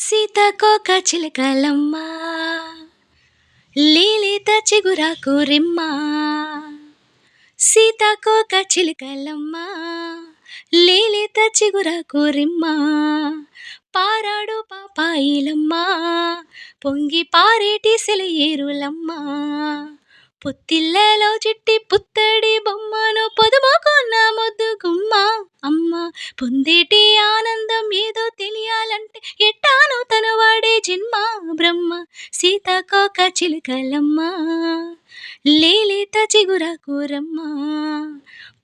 సీతకోక చిలకలమ్మ లీలిత చిగురాకు రిమ్మ. సీతకోక చిలకలమ్మ లీలిత చిగురాకు రిమ్మ. పారాడు పాపాయిలమ్మ పొంగి పారేటి సెలయేరులమ్మ. పుత్తిల్లలో చిట్టి పుత్తడి బొమ్మను పొదుముకున్న ముద్దు గుమ్మ. అమ్మ పొందేటి ఆనందం ఏదో తెలియాలంటే జన్మ బ్రహ్మ సీతాకోక చిలుకలమ్మ లేలేత చిగుర కూరమ్మ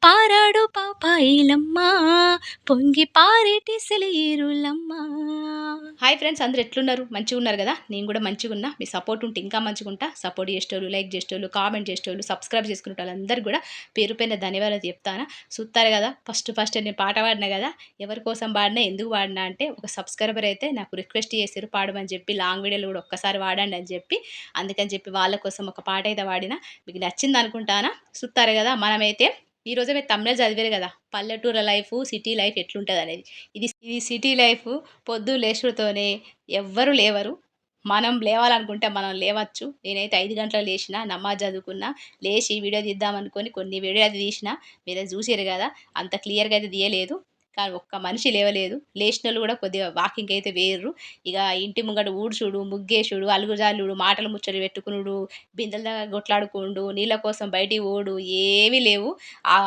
పారాడు పాపాయిలమ్మ పొంగి పారేటి సెలయేరులమ్మ హాయ్ ఫ్రెండ్స్ అందరు ఎట్లున్నారు? మంచిగా ఉన్నారు కదా? నేను కూడా మంచిగా ఉన్నా. మీ సపోర్ట్ ఉంటే ఇంకా మంచిగా ఉంటా. సపోర్ట్ చేసేటోళ్ళు లైక్ చేసేటోళ్ళు కామెంట్ చేసేటోళ్ళు సబ్స్క్రైబ్ చేసుకునే వాళ్ళందరూ కూడా పేరు పైన ధన్యవాదాలు చెప్తాను? చూస్తారు కదా? ఫస్ట్ ఫస్ట్ నేను పాట పాడినా కదా? ఎవరి కోసం పాడినా ఎందుకు పాడినా అంటే ఒక సబ్స్క్రైబర్ అయితే నాకు రిక్వెస్ట్ చేశారు పాడమని చెప్పి లాంగ్ వీడియోలు కూడా ఒక్కసారి వాడండి అని చెప్పి. అందుకని చెప్పి వాళ్ళ కోసం ఒక పాట అయితే వాడినా. మీకు నచ్చింది అనుకుంటానా? చూస్తారు కదా? మనమైతే ఈ రోజు మీరు తమిళ చదివారు కదా పల్లెటూరు లైఫ్ సిటీ లైఫ్ ఎట్లుంటుంది అనేది ఇది ఇది సిటీ లైఫ్ పొద్దు లేచుడుతోనే ఎవ్వరు లేవరు. మనం లేవాలనుకుంటే మనం లేవచ్చు. నేనైతే ఐదు గంటలు లేచిన నమాజ్ చదువుకున్నా లేచి వీడియో తీద్దామనుకొని కొన్ని వీడియో అయితే తీసిన మీరు చూసారు కదా అంత క్లియర్గా అయితే తీయలేదు. కానీ ఒక్క మనిషి లేవలేదు. లేచిన వాళ్ళు కూడా కొద్దిగా వాకింగ్ అయితే వేర్రు ఇక ఇంటి ముంగట ఊడ్చుడు ముగ్గేసుడు అలుగుజాలుడు మాటలు ముచ్చలు పెట్టుకునుడు బిందెల దగ్గర కొట్లాడుకుండు నీళ్ళ కోసం బయటికి ఓడు ఏమీ లేవు. ఆ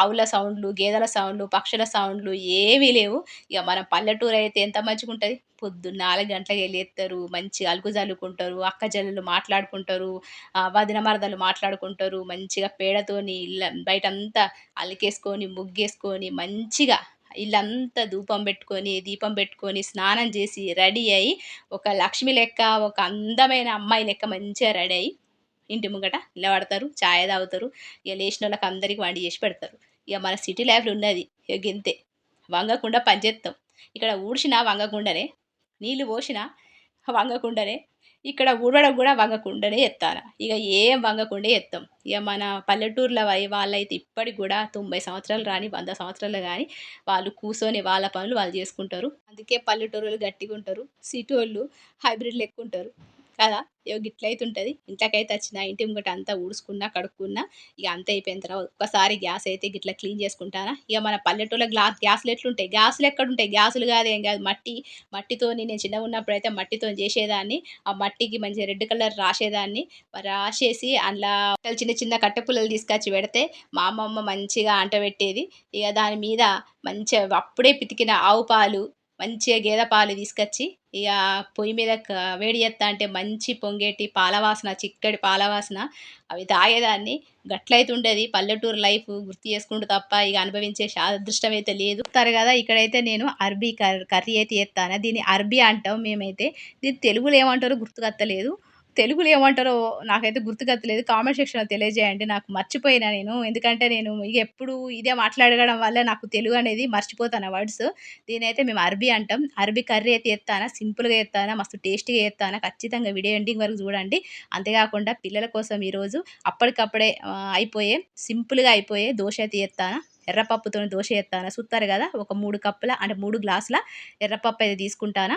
ఆవుల సౌండ్లు గేదెల సౌండ్లు పక్షుల సౌండ్లు ఏమీ లేవు. ఇక మన పల్లెటూరు అయితే ఎంత మంచిగా ఉంటుంది? పొద్దున్న నాలుగు గంటలకు వెళ్ళేస్తారు మంచిగా అలుగు చల్లుకుంటారు అక్క జల్లులు మాట్లాడుకుంటారు వదిన మరదలు మాట్లాడుకుంటారు. మంచిగా పేడతోని ఇళ్ళ బయటంతా అలికేసుకొని ముగ్గేసుకొని మంచిగా ఇల్లంతా ధూపం పెట్టుకొని దీపం పెట్టుకొని స్నానం చేసి రెడీ అయ్యి ఒక లక్ష్మి లెక్క ఒక అందమైన అమ్మాయి లెక్క మంచిగా రెడీ అయ్యి ఇంటి ముంగట నిలబడతారు ఛాయ్ తాగుతారు. ఇక లేచిన వాళ్ళకి అందరికీ వండి చేసి పెడతారు. ఇక మన సిటీ లైఫ్లో ఉన్నది. ఇక గింతే. వంగకుండా పనిచేస్తాం ఇక్కడ ఊడ్చినా వంగకుండానే నీళ్ళు పోసినా వంగకుండానే ఇక్కడ ఊడడం కూడా వంగకుండానే ఎత్తారా ఇక ఏం వంగకుండా ఎత్తాం. ఇక మన పల్లెటూర్ల వై వాళ్ళైతే ఇప్పటికి కూడా తొంభై సంవత్సరాలు రాని వంద సంవత్సరాలు కానీ వాళ్ళు కూర్చొని వాళ్ళ పనులు వాళ్ళు చేసుకుంటారు. అందుకే పల్లెటూరు గట్టిగా ఉంటారు సిటీ వాళ్ళు హైబ్రిడ్ ఎక్కువ ఉంటారు కదా? ఇక గిట్లయితే ఉంటుంది ఇంట్లోకైతే వచ్చిన ఇంటి ముంగట అంతా ఊడుసుకున్నా కడుక్కున్నా ఇక అంత అయిపోయిన తర్వాత ఒక్కసారి గ్యాస్ అయితే గిట్లా క్లీన్ చేసుకుంటానా? ఇక మన పల్లెటూళ్ళ గ్లాస్ గ్యాసులు ఎట్లుంటాయి? గ్యాసులు ఎక్కడుంటాయి? గ్యాసులు కాదేం కాదు. మట్టి మట్టితోని నేను చిన్నగా ఉన్నప్పుడు అయితే మట్టితో చేసేదాన్ని. ఆ మట్టికి మంచిగా రెడ్ కలర్ రాసేదాన్ని. రాసేసి అందులో చిన్న చిన్న కట్టెపుల్లలు తీసుకొచ్చి పెడితే మా అమ్మమ్మ మంచిగా అంట పెట్టేది. ఇక దాని మీద మంచిగా అప్పుడే పితికిన ఆవు పాలు మంచిగా గేదె పాలు తీసుకొచ్చి ఇక పొయ్యి మీద వేడి చేస్తా అంటే మంచి పొంగేటి పాలవాసన చిక్కటి పాలవాసన అవి తాగేదాన్ని. గట్లయితే ఉండేది పల్లెటూరు లైఫ్ గుర్తు చేసుకుంటూ తప్ప ఇక అనుభవించే అదృష్టం అయితే లేదు. చెప్తారు కదా ఇక్కడైతే నేను అరబీ కర్రీ అయితే చేస్తాను దీన్ని అరబీ అంటాం మేమైతే. దీన్ని తెలుగులో ఏమంటారో గుర్తుకత్తలేదు తెలుగులో ఏమంటారో నాకైతే గుర్తుకత్తలేదు. కామెంట్ సెక్షన్లో తెలియజేయండి. నాకు మర్చిపోయినా నేను. ఎందుకంటే నేను ఇక ఎప్పుడు ఇదే మాట్లాడడం వల్ల నాకు తెలుగు అనేది మర్చిపోతాను వర్డ్స్. దీని అయితే మేము అరబీ అంటాం. అరబీ కర్రీ అయితే ఎత్తానా? సింపుల్గా ఎత్తానా? మస్తు టేస్టీగా ఎత్తానా? ఖచ్చితంగా వీడియో ఎండింగ్ వరకు చూడండి. అంతేకాకుండా పిల్లల కోసం ఈరోజు అప్పటికప్పుడే అయిపోయే సింపుల్గా అయిపోయే దోశ అయితే ఎత్తానా? ఎర్రపప్పుతో దోశ ఎత్తానా? చూస్తారు కదా? ఒక మూడు కప్పుల అంటే మూడు గ్లాసుల ఎర్రపప్పు అయితే తీసుకుంటానా?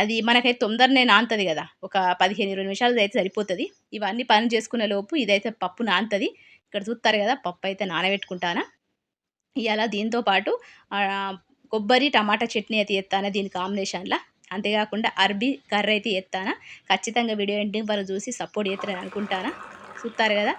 అది మనకైతే తొందరనే నానుతుంది కదా. ఒక పదిహేను ఇరవై నిమిషాలు అయితే సరిపోతుంది. ఇవన్నీ పని చేసుకునే లోపు ఇదైతే పప్పు నానుతుంది ఇక్కడ చూస్తారు కదా పప్పు అయితే నానబెట్టుకుంటానా. ఇలా దీంతో పాటు కొబ్బరి టమాటా చట్నీ అయితే ఎత్తాను దీని కాంబినేషన్లో. అంతేకాకుండా అరబీ కర్రీ అయితే ఎత్తానా ఖచ్చితంగా వీడియో ఎండింగ్ వరకు చూసి సపోర్ట్ చేస్తారని అనుకుంటానా. చూస్తారు కదా.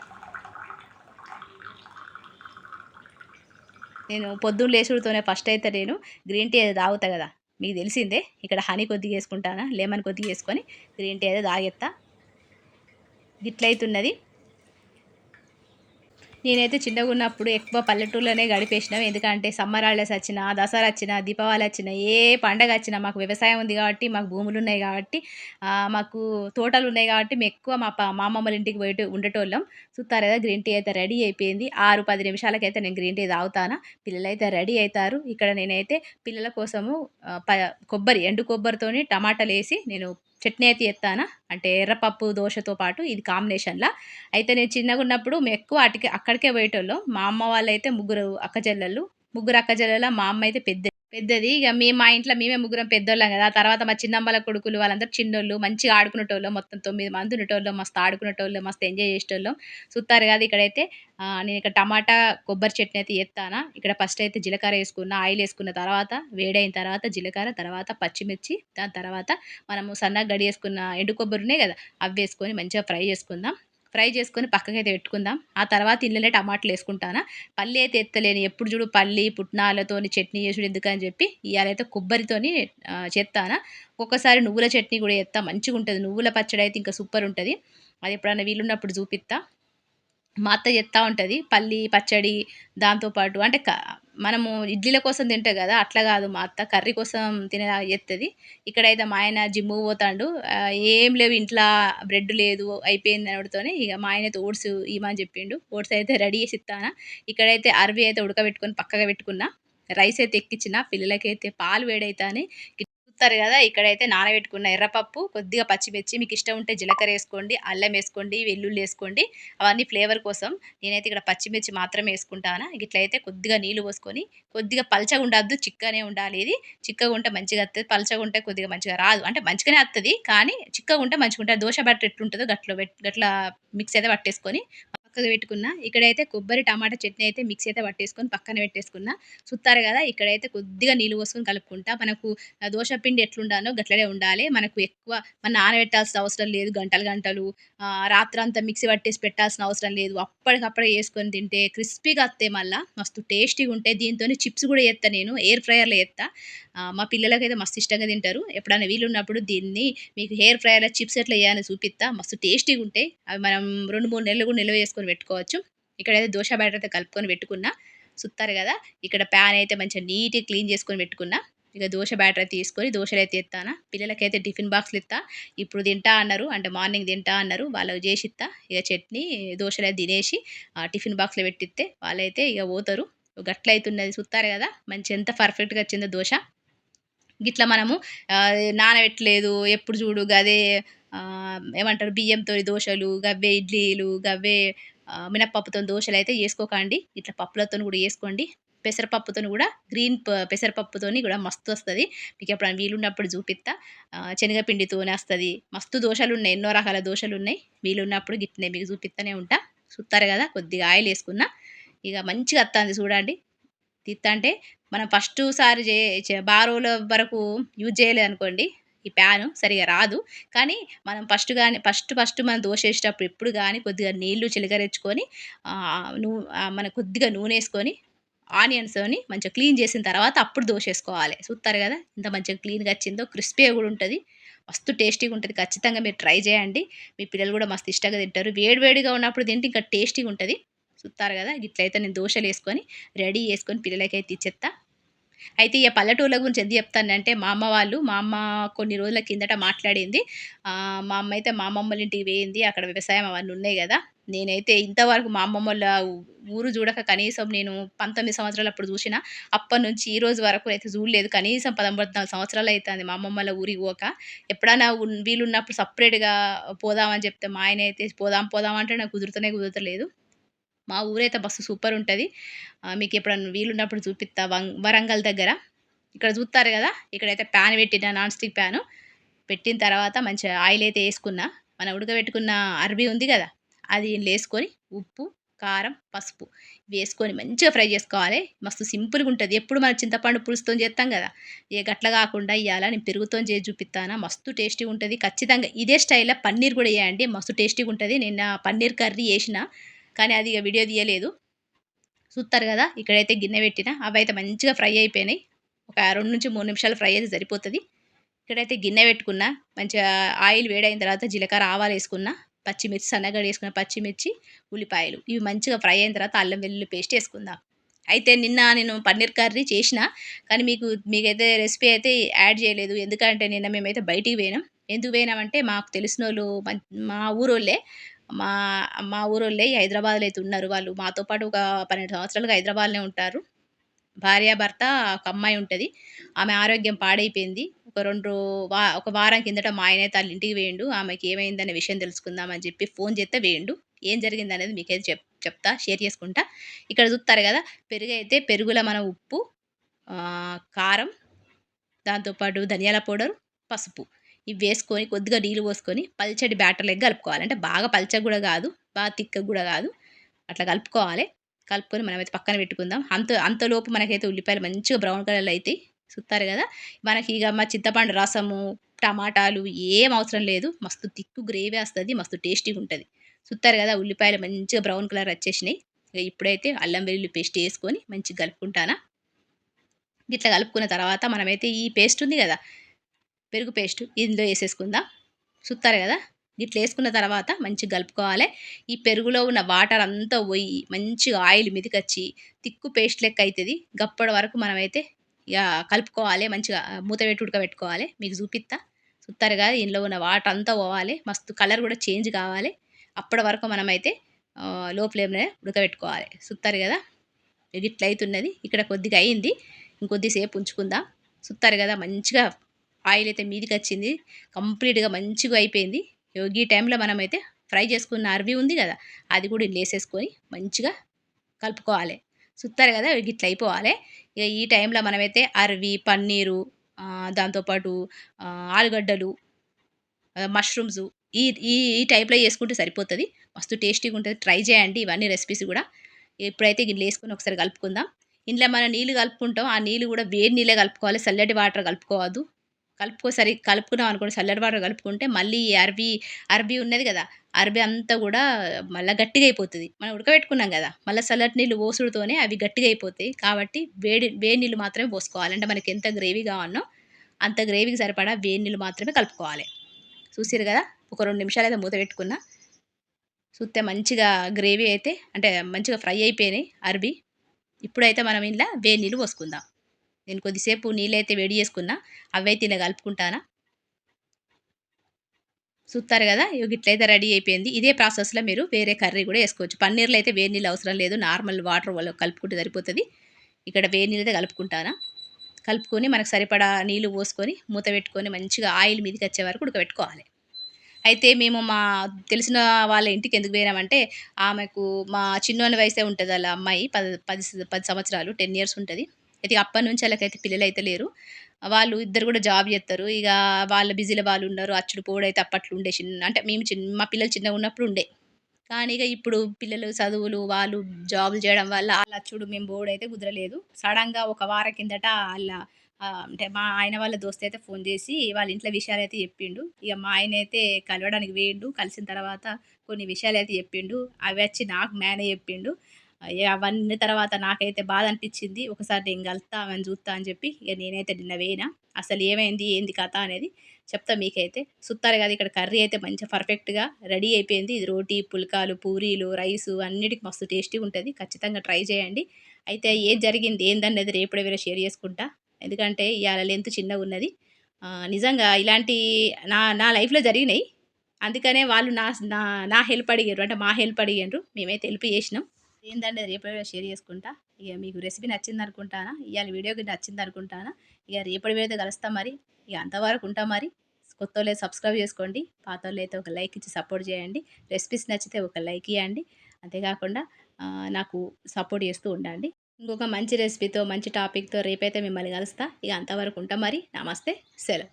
నేను పొద్దున్న లేచుడుతోనే ఫస్ట్ అయితే నేను గ్రీన్ టీ అది తాగుతా కదా. మీకు తెలిసిందే ఇక్కడ హనీ కొద్దిగా వేసుకుంటానా లెమన్ కొద్దిగా వేసుకొని గ్రీన్ టీ అయితే తాగెత్తా. గిట్లయితున్నది. నేనైతే చిన్నగా ఉన్నప్పుడు ఎక్కువ పల్లెటూరులోనే గడిపేసినాం. ఎందుకంటే సమ్మర్ హాలిడేస్ వచ్చినా దసరా వచ్చినా దీపావళి వచ్చినా ఏ పండగ వచ్చినా మాకు వ్యవసాయం ఉంది కాబట్టి మాకు భూములు ఉన్నాయి కాబట్టి మాకు తోటలు ఉన్నాయి కాబట్టి మేము ఎక్కువ మా ప- మా అమ్మమ్మల ఇంటికి పోయి ఉండేటోళ్ళం. చూస్తారు కదా గ్రీన్ టీ అయితే రెడీ అయిపోయింది. ఆరు పది నిమిషాలకైతే నేను గ్రీన్ టీ తాగుతాను. పిల్లలు అయితే రెడీ అవుతారు. ఇక్కడ నేనైతే పిల్లల కోసము ప కొబ్బరి ఎండు కొబ్బరితోని టమాటాలు వేసి నేను చట్నీ అయితే ఎత్తానా అంటే ఎర్రపప్పు దోశతో పాటు ఇది కాంబినేషన్లా. అయితే నేను చిన్నగా ఉన్నప్పుడు మేము ఎక్కువ అటుకే అక్కడికే పోయేటోళ్ళం. మా అమ్మ వాళ్ళు అయితే ముగ్గురు అక్క చెల్లెళ్ళు ముగ్గురు అక్కచెల్లెల మా అమ్మ అయితే పెద్ద పెద్దది. ఇక మేము మా ఇంట్లో మేమే ముగ్గురం పెద్దోళ్ళం కదా. తర్వాత మా చిన్నమ్మల కొడుకులు వాళ్ళందరూ చిన్నోళ్ళు మంచిగా ఆడుకునేటోళ్ళు. మొత్తం తొమ్మిది మంది ఉండేటోళ్ళం. మస్తు ఆడుకునేటోళ్ళు మస్తు ఎంజాయ్ చేసేటోళ్ళం. చూస్తారు కదా ఇక్కడైతే నేను ఇక్కడ టమాటా కొబ్బరి చట్నీ అయితే ఎత్తానా ఇక్కడ ఫస్ట్ అయితే జీలకర్ర వేసుకున్న ఆయిల్ వేసుకున్న తర్వాత వేడైన తర్వాత జీలకర్ర తర్వాత పచ్చిమిర్చి దాని తర్వాత మనము సన్నగా గడి వేసుకున్న ఎండు కొబ్బరి ఉన్నాయి కదా అవి వేసుకొని మంచిగా ఫ్రై చేసుకుందాం. ఫ్రై చేసుకొని పక్కకైతే పెట్టుకుందాం. ఆ తర్వాత ఇళ్ళనే టమాటాలు వేసుకుంటానా. పల్లి అయితే ఎత్తలేను ఎప్పుడు చూడు పల్లి పుట్నాలతోని చట్నీ చేసుడు ఎందుకని చెప్పి ఇవాళైతే కొబ్బరితోని చేస్తానా ఒక్కొక్కసారి నువ్వుల చట్నీ కూడా చేస్తా మంచిగా ఉంటుంది. నువ్వుల పచ్చడి అయితే ఇంకా సూపర్ ఉంటుంది. అది ఎప్పుడైనా వీలున్నప్పుడు చూపిస్తా మా అత్త చెప్తా ఉంటుంది. పల్లి పచ్చడి దాంతోపాటు అంటే మనము ఇడ్లీల కోసం తింటాం కదా అట్లా కాదు. మా అత్త కర్రీ కోసం తినేలా చేస్తుంది ఇక్కడైతే మా ఆయన జిమ్ము పోతాడు. ఏం లేవు ఇంట్లో బ్రెడ్ లేదు అయిపోయింది అనడంతోనే ఇక మా ఆయన అయితే ఓట్స్ ఇవ్వమని చెప్పిండు. ఓట్స్ అయితే రెడీ చేసి ఇస్తానా ఇక్కడైతే అరవి అయితే ఉడకబెట్టుకొని పక్కగా పెట్టుకున్నా. రైస్ అయితే ఎక్కించిన పిల్లలకైతే పాలు వేడైతాని చూస్తారు కదా ఇక్కడైతే నానబెట్టుకున్న ఎర్రపప్పు కొద్దిగా పచ్చిమిర్చి మీకు ఇష్టం ఉంటే జీలకర్ర వేసుకోండి అల్లం వేసుకోండి వెల్లుల్లి వేసుకోండి అవన్నీ ఫ్లేవర్ కోసం నేనైతే ఇక్కడ పచ్చిమిర్చి మాత్రమే వేసుకుంటాను. ఇట్లయితే కొద్దిగా నీళ్ళు పోసుకొని కొద్దిగా పల్చగా ఉండద్దు చిక్కనే ఉండాలి ఇది. చిక్కగా ఉంటే మంచిగా వస్తుంది పల్చగా ఉంటే కొద్దిగా మంచిగా రాదు. అంటే మంచిగానే వస్తుంది కానీ చిక్కగా ఉంటే మంచిగా ఉంటుంది దోశ బట్ట ఎట్లుంటుందో గట్లో పెట్ గట్లా మిక్స్ అయితే పట్టేసుకొని పక్కకు పెట్టుకున్నా ఇక్కడైతే కొబ్బరి టమాటా చట్నీ అయితే మిక్సీ అయితే పట్టేసుకొని పక్కన పెట్టేసుకున్నా. సుత్తారు కదా ఇక్కడైతే కొద్దిగా నీళ్ళు పోసుకొని కలుపుకుంటా. మనకు దోశ పిండి ఎట్లుండాలో గట్లనే ఉండాలి. మనకు ఎక్కువ మన నానబెట్టాల్సిన అవసరం లేదు గంటలు గంటలు. రాత్రంతా మిక్సీ పట్టేసి పెట్టాల్సిన అవసరం లేదు. అప్పటికప్పుడే వేసుకొని తింటే క్రిస్పీగా వస్తాయి మళ్ళీ మస్తు టేస్టీగా ఉంటాయి. దీంతో చిప్స్ కూడా చేస్తా నేను. ఎయిర్ ఫ్రైయర్లో చేస్తా మా పిల్లలకైతే మస్తు ఇష్టంగా తింటారు. ఎప్పుడైనా వీలు ఉన్నప్పుడు దీన్ని మీకు హెయిర్ ఫ్రైయర్లో చిప్స్ ఎట్లా వేయాలని చూపిస్తా మస్తు టేస్టీగా ఉంటాయి. అవి మనం రెండు మూడు నెలలు కూడా నిల్వ చేసుకొని పెట్టుకోవచ్చు. ఇక్కడైతే దోశ బ్యాటర్ అయితే కలుపుకొని పెట్టుకున్నా. సుత్తారు కదా? ఇక్కడ ప్యాన్ అయితే మంచిగా నీట్గా క్లీన్ చేసుకొని పెట్టుకున్నా. ఇక దోశ బ్యాటర్ తీసుకొని దోశలు అయితే ఎత్తానా? పిల్లలకైతే టిఫిన్ బాక్స్లు ఇస్తా ఇప్పుడు తింటా అన్నారు అంటే మార్నింగ్ తింటా అన్నారు వాళ్ళు చేసి ఇస్తా ఇక చట్నీ దోశలు అయితే తినేసి ఆ టిఫిన్ బాక్స్లో పెట్టిస్తే వాళ్ళైతే ఇక పోతారు. గట్లయితున్నది చూస్తారు కదా? మంచి ఎంత పర్ఫెక్ట్గా వచ్చిందో దోశ. గిట్లా మనము నానబెట్టలేదు ఎప్పుడు చూడు గదే ఏమంటారు బియ్యంతో దోశలు గవ్వే ఇడ్లీలు గవ్వే మినప్పప్పుతో దోశలు అయితే చేసుకోకండి ఇట్లా పప్పులతో కూడా వేసుకోండి. పెసరపప్పుతో కూడా గ్రీన్ పెసరపప్పుతో పెసరపప్పుతోని కూడా మస్తు వస్తుంది. మీకు ఎప్పుడైనా వీలున్నప్పుడు చూపిస్తా శనగపిండితోనే వస్తుంది. మస్తు దోశలు ఉన్నాయి ఎన్నో రకాల దోశలు ఉన్నాయి వీలున్నప్పుడు గిట్నే మీకు చూపిస్తూనే ఉంటా. చూస్తారు కదా. కొద్దిగా ఆయిల్ వేసుకున్నా. ఇక మంచిగా వస్తుంది చూడండి. తీస్తా అంటే మనం ఫస్ట్ సారి చే బారోల వరకు యూజ్ చేయలేదు అనుకోండి ఈ ప్యాను సరిగా రాదు. కానీ మనం ఫస్ట్ కానీ ఫస్ట్ ఫస్ట్ మనం దోశ వేసేటప్పుడు ఎప్పుడు కానీ కొద్దిగా నీళ్ళు చిలకరించుకొని నూ మన కొద్దిగా నూనె వేసుకొని ఆనియన్స్తోని మంచిగా క్లీన్ చేసిన తర్వాత అప్పుడు దోశ వేసుకోవాలి చూస్తారు కదా? ఇంత మంచిగా క్లీన్గా వచ్చిందో క్రిస్పీగా కూడా ఉంటుంది. మస్తు టేస్టీగా ఉంటుంది. ఖచ్చితంగా మీరు ట్రై చేయండి. మీ పిల్లలు కూడా మస్తు ఇష్టంగా తింటారు. వేడివేడిగా ఉన్నప్పుడు తింటే ఇంకా టేస్టీగా ఉంటుంది. చూస్తారు కదా? ఇట్లయితే నేను దోశలు వేసుకొని రెడీ చేసుకొని పిల్లలకైతే ఇచ్చేస్తా అయితే ఈ పల్లెటూళ్ళ గురించి ఎందుకు చెప్తానంటే మా అమ్మ వాళ్ళు మా అమ్మ కొన్ని రోజుల కిందట మాట్లాడింది. మా అమ్మ అయితే మా అమ్మమ్మల ఇంటికి పోయింది. అక్కడ వ్యవసాయం అవన్నీ ఉన్నాయి కదా. నేనైతే ఇంతవరకు మా అమ్మమ్మ వాళ్ళ ఊరు చూడక కనీసం నేను పంతొమ్మిది సంవత్సరాలు అప్పుడు చూసిన అప్పటి నుంచి ఈ రోజు వరకు అయితే చూడలేదు. కనీసం పదమూడు సంవత్సరాలు అవుతుంది మా అమ్మమ్మ వాళ్ళ ఊరికి పోక. ఎప్పుడైనా ఉన్- వీలున్నప్పుడు సపరేట్గా పోదామని చెప్తే మా ఆయన అయితే పోదాం పోదాం అంటే నాకు కుదురుతూనే కుదరలేదు మా ఊరైతే బస్సు సూపర్ ఉంటుంది. మీకు ఎప్పుడన్నా వీలున్నప్పుడు చూపిస్తా. వం- వరంగల్ దగ్గర. ఇక్కడ చూస్తారు కదా ఇక్కడైతే ప్యాన్ పెట్టిన నాన్ స్టిక్ ప్యాను. పెట్టిన తర్వాత మంచిగా ఆయిల్ అయితే వేసుకున్నా. మనం ఉడకబెట్టుకున్న అరబీ ఉంది కదా అది వేసుకొని ఉప్పు కారం పసుపు వేసుకొని మంచిగా ఫ్రై చేసుకోవాలి. మస్తు సింపుల్గా ఉంటుంది. ఎప్పుడు మనం చింతపండు పులుసుతో చేస్తాం కదా ఏ గట్ల కాకుండా ఇవ్వాలా నేను పెరుగుతో చేసి చూపిస్తాను. మస్తు టేస్టీగా ఉంటుంది. ఖచ్చితంగా ఇదే స్టైల్లో పన్నీర్ కూడా వేయండి. మస్తు టేస్టీగా ఉంటుంది. నేను పన్నీర్ కర్రీ వేసినా కానీ అది ఇక వీడియో తీయలేదు. చూస్తారు కదా ఇక్కడైతే గిన్నె పెట్టిన అవి అయితే మంచిగా ఫ్రై అయిపోయినాయి. ఒక రెండు నుంచి మూడు నిమిషాలు ఫ్రై అయితే సరిపోతుంది. ఇక్కడైతే గిన్నె పెట్టుకున్నా మంచిగా ఆయిల్ వేడైన తర్వాత జీలకర్ర ఆవాలు వేసుకున్నా పచ్చిమిర్చి సన్నగా వేసుకున్న పచ్చిమిర్చి ఉల్లిపాయలు. ఇవి మంచిగా ఫ్రై అయిన తర్వాత అల్లం వెల్లుల్లి పేస్ట్ వేసుకుందాం. అయితే నిన్న నేను పన్నీర్ కర్రీ చేసిన కానీ మీకు మీకైతే రెసిపీ అయితే యాడ్ చేయలేదు. ఎందుకంటే నిన్న మేమైతే బయటికి పోయినాం. ఎందుకు పోయినామంటే మాకు తెలిసిన వాళ్ళు మం- మా ఊరోళ్ళే మా మా ఊరోళ్ళే హైదరాబాద్లో అయితే ఉన్నారు వాళ్ళు. మాతో పాటు ఒక పన్నెండు సంవత్సరాలుగా హైదరాబాద్లోనే ఉంటారు. భార్య భర్త ఒక అమ్మాయి ఉంటుంది. ఆమె ఆరోగ్యం పాడైపోయింది. ఒక రెండు వా ఒక వారం కిందట మా ఆయన అయితే వాళ్ళ ఇంటికి వేయండు. ఆమెకి ఏమైందనే విషయం తెలుసుకుందామని చెప్పి ఫోన్ చేస్తే వేయండు. ఏం జరిగింది అనేది మీకైతే చెప్ చెప్తా షేర్ చేసుకుంటా. ఇక్కడ చూస్తారు కదా పెరుగు అయితే పెరుగులో మనం ఉప్పు కారం దాంతోపాటు ధనియాల పౌడర్ పసుపు. ఇవి వేసుకొని కొద్దిగా నీళ్ళు పోసుకొని పల్చడి బ్యాటర్ లెక్క కలుపుకోవాలి. అంటే బాగా పల్చ కూడా కాదు బాగా తిక్క కూడా కాదు. అట్లా కలుపుకోవాలి. కలుపుకొని మనమైతే పక్కన పెట్టుకుందాం. అంత అంతలోపు మనకైతే ఉల్లిపాయలు మంచిగా బ్రౌన్ కలర్లో అయితే చూస్తారు కదా. మనకి ఇక మా చింతపండు రసము టమాటాలు ఏం అవసరం లేదు. మస్తు తిక్కు గ్రేవీ వస్తుంది మస్తు టేస్టీగా ఉంటుంది. చూస్తారు కదా ఉల్లిపాయలు మంచిగా బ్రౌన్ కలర్ వచ్చేసినాయి. ఇక ఇప్పుడైతే అల్లం వెల్లుల్లి పేస్ట్ వేసుకొని మంచిగా కలుపుకుంటానా. ఇట్లా కలుపుకున్న తర్వాత మనమైతే ఈ పేస్ట్ ఉంది కదా పెరుగు పేస్ట్ ఇందులో వేసేసుకుందాం. చూస్తారు కదా? ఇట్లా వేసుకున్న తర్వాత మంచిగా కలుపుకోవాలి. ఈ పెరుగులో ఉన్న వాటర్ అంతా పోయి మంచిగా ఆయిల్ మిదికొచ్చి తిక్కు పేస్ట్ లెక్క అవుతుంది గప్పటి వరకు మనమైతే ఇక కలుపుకోవాలి. మంచిగా మూత పెట్టి ఉడకబెట్టుకోవాలి. మీకు చూపిస్తా. చూస్తారు కదా? ఇందులో ఉన్న వాటర్ అంతా పోవాలి. మస్తు కలర్ కూడా చేంజ్ కావాలి. అప్పటి వరకు మనమైతే లో ఫ్లేమ్లో ఉడకబెట్టుకోవాలి. చూస్తారు కదా? ఇది ఇట్లా అవుతున్నది. ఇక్కడ కొద్దిగా అయింది. ఇంకొద్దిసేపు ఉంచుకుందాం. చూస్తారు కదా? మంచిగా ఆయిల్ అయితే మీదికి వచ్చింది కంప్లీట్గా మంచిగా అయిపోయింది. ఇగో ఈ టైంలో మనమైతే ఫ్రై చేసుకున్న అరవి ఉంది కదా అది కూడా లేసేసుకొని వేసేసుకొని మంచిగా కలుపుకోవాలి. చుత్తారు కదా ఇట్లా అయిపోవాలి. ఇక ఈ టైంలో మనమైతే అరవి పన్నీరు దాంతోపాటు ఆలుగడ్డలు మష్రూమ్స్ ఈ ఈ ఈ టైప్లో చేసుకుంటే సరిపోతుంది. మస్తు టేస్టీగా ఉంటుంది. ట్రై చేయండి ఇవన్నీ రెసిపీస్ కూడా. ఇప్పుడైతే గిన్నెలు వేసుకొని ఒకసారి కలుపుకుందాం. ఇందులో మనం నీళ్ళు కలుపుకుంటాం. ఆ నీళ్ళు కూడా వేడి నీళ్ళే కలుపుకోవాలి. చల్లటి వాటర్ కలుపుకోవద్దు. కలుపుకోసరి కలుపుకున్నాం అనుకోండి చల్లటి వాటర్ కలుపుకుంటే మళ్ళీ ఈ అరబీ అరబీ ఉన్నది కదా అరబీ అంతా కూడా మళ్ళీ గట్టిగా అయిపోతుంది. మనం ఉడకబెట్టుకున్నాం కదా మళ్ళీ చల్లటి నీళ్ళు పోసుడుతోనే అవి గట్టిగా అయిపోతాయి. కాబట్టి వేడి వేడి నీళ్ళు మాత్రమే పోసుకోవాలి. అంటే మనకి ఎంత గ్రేవీ కావాలనో అంత గ్రేవీకి సరిపడా వేడి నీళ్ళు మాత్రమే కలుపుకోవాలి. చూసారు కదా ఒక రెండు నిమిషాలు అయితే మూత పెట్టుకున్నా. చూస్తే మంచిగా గ్రేవీ అయితే అంటే మంచిగా ఫ్రై అయిపోయినాయి అరబీ. ఇప్పుడైతే మనం ఇలా వేడి నీళ్ళు పోసుకుందాం. నేను కొద్దిసేపు నీళ్ళైతే వేడి చేసుకున్నా అవైతే ఇలా కలుపుకుంటానా? చూస్తారు కదా ఇట్లయితే రెడీ అయిపోయింది. ఇదే ప్రాసెస్లో మీరు వేరే కర్రీ కూడా వేసుకోవచ్చు. పన్నీర్లో అయితే వేడి నీళ్ళు అవసరం లేదు. నార్మల్ వాటర్ వల్ల కలుపుకుంటే సరిపోతుంది. ఇక్కడ వేడి నీళ్ళు అయితే కలుపుకుంటానా? కలుపుకొని మనకు సరిపడా నీళ్ళు పోసుకొని మూత పెట్టుకొని మంచిగా ఆయిల్ మీదకి వచ్చే వరకు ఉడకబెట్టుకోవాలి. అయితే మేము మా తెలిసిన వాళ్ళ ఇంటికి ఎందుకు పోయినామంటే ఆమెకు మా చిన్నోని వయసే ఉంటుంది వాళ్ళ అమ్మాయి. పది పది పది సంవత్సరాలు టెన్ ఇయర్స్ ఉంటుంది. అయితే అప్పటి నుంచి వాళ్ళకైతే పిల్లలు అయితే లేరు. వాళ్ళు ఇద్దరు కూడా జాబ్ చేస్తారు. ఇక వాళ్ళ బిజీలో వాళ్ళు ఉన్నారు. అచ్చుడు పోడు అయితే అప్పట్లో ఉండే చిన్న అంటే మేము చిన్న మా పిల్లలు చిన్నగా ఉన్నప్పుడు ఉండే. కానీ ఇక ఇప్పుడు పిల్లలు చదువులు వాళ్ళు జాబులు చేయడం వల్ల వాళ్ళ అచ్చుడు మేము బోర్డు అయితే కుదరలేదు సడన్గా ఒక వారం కిందట వాళ్ళ అంటే మా ఆయన వాళ్ళ దోస్త్ అయితే ఫోన్ చేసి వాళ్ళ ఇంట్లో విషయాలు అయితే చెప్పిండు. ఇక మా ఆయన అయితే కలవడానికి వేయండు కలిసిన తర్వాత కొన్ని విషయాలు అయితే చెప్పిండు. అవి వచ్చి నాకు మేనే చెప్పిండు. అవన్నీ తర్వాత నాకైతే బాధ అనిపించింది. ఒకసారి నేను కలుస్తా అవన్నీ చూస్తా అని చెప్పి ఇక నేనైతే నిన్న వేయినా అసలు ఏమైంది ఏంది కథ అనేది చెప్తా మీకైతే. సుత్తారు కదా ఇక్కడ కర్రీ అయితే మంచిగా పర్ఫెక్ట్గా రెడీ అయిపోయింది. ఇది రోటీ పుల్కాలు పూరీలు రైసు అన్నిటికి మస్తు టేస్టీగా ఉంటుంది. ఖచ్చితంగా ట్రై చేయండి. అయితే ఏం జరిగింది ఏందన్నది రేపటి వేరే షేర్ చేసుకుంటా. ఎందుకంటే ఇవాళ లెంత్ చిన్నగా ఉన్నది. నిజంగా ఇలాంటి నా నా లైఫ్లో జరిగినాయి. అందుకనే వాళ్ళు నా నా నా హెల్ప్ అడిగారు. అంటే మా హెల్ప్ అడిగారు. మేమైతే హెల్ప్ చేసినాం. ఏంటంటే రేపటి షేర్ చేసుకుంటా. ఇక మీకు రెసిపీ నచ్చింది అనుకుంటానా ఇవాళ వీడియోకి నచ్చింది అనుకుంటానా ఇక రేపటి వేళ కలుస్తాం మరి. ఇక అంతవరకు ఉంటాం మరి. కొత్త వాళ్ళు సబ్స్క్రైబ్ చేసుకోండి. పాత వాళ్ళు అయితే ఒక లైక్ ఇచ్చి సపోర్ట్ చేయండి. రెసిపీస్ నచ్చితే ఒక లైక్ ఇవ్వండి అంతేకాకుండా నాకు సపోర్ట్ చేస్తూ ఉండండి. ఇంకొక మంచి రెసిపీతో మంచి టాపిక్తో రేపైతే మిమ్మల్ని కలుస్తా. ఇక అంతవరకు ఉంటాం మరి. నమస్తే. సెలవు.